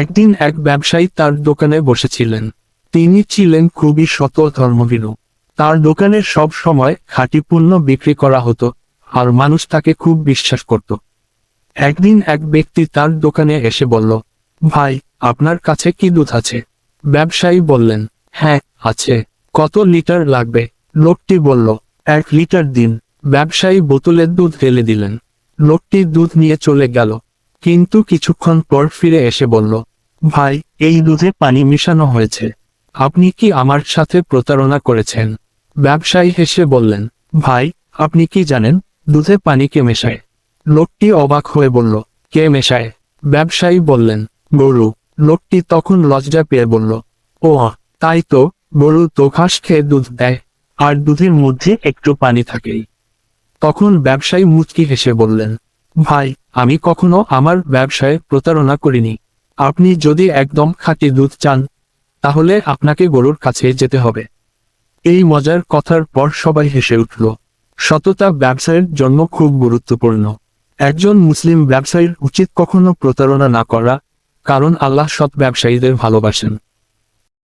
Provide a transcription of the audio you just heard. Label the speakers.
Speaker 1: একদিন এক ব্যবসায়ী তার দোকানে বসেছিলেন। তিনি ছিলেন খুবই শত ধর্মভীরু তার দোকানে সব সময় খাঁটি পণ্য বিক্রি করা হতো, আর মানুষ তাকে খুব বিশ্বাস করত। একদিন এক ব্যক্তি তার দোকানে এসে বলল, ভাই, আপনার কাছে কি দুধ আছে? ব্যবসায়ী বললেন হ্যাঁ আছে। কত লিটার লাগবে? লোকটি বলল, এক লিটার দিন। ব্যবসায়ী বোতলের দুধ ঢেলে দিলেন। লোকটি দুধ নিয়ে চলে গেল। কিন্তু কিছুক্ষণ পর ফিরে এসে বলল, ভাই, এই দুধে পানি মিশানো হয়েছে। আপনি কি আমার সাথে প্রতারণা করেছেন? ব্যবসায়ী হেসে বললেন, ভাই, আপনি কি জানেন দুধে পানি কে মেশায়? লোকটি অবাক হয়ে বলল, কে মেশায়? ব্যবসায়ী বললেন, গরু। লোকটি তখন লজ্জা পেয়ে বলল ও তাই তো, গরু তো ঘাস খেয়ে দুধ দেয়, আর দুধের মধ্যে একটু পানি থাকেই। তখন ব্যবসায়ী মুচকি হেসে বললেন ভাই, আমি কখনো আমার ব্যবসায় প্রতারণা করিনি। আপনি যদি একদম খাঁটি দুধ চান, তাহলে আপনাকে গরুর কাছে যেতে হবে। এই মজার কথার পর সবাই হেসে উঠল। সততা ব্যবসায়ের জন্য খুব গুরুত্বপূর্ণ। একজন মুসলিম ব্যবসায়ীর উচিত কখনো প্রতারণা না করা, কারণ আল্লাহ সৎ ব্যবসায়ীদের ভালোবাসেন।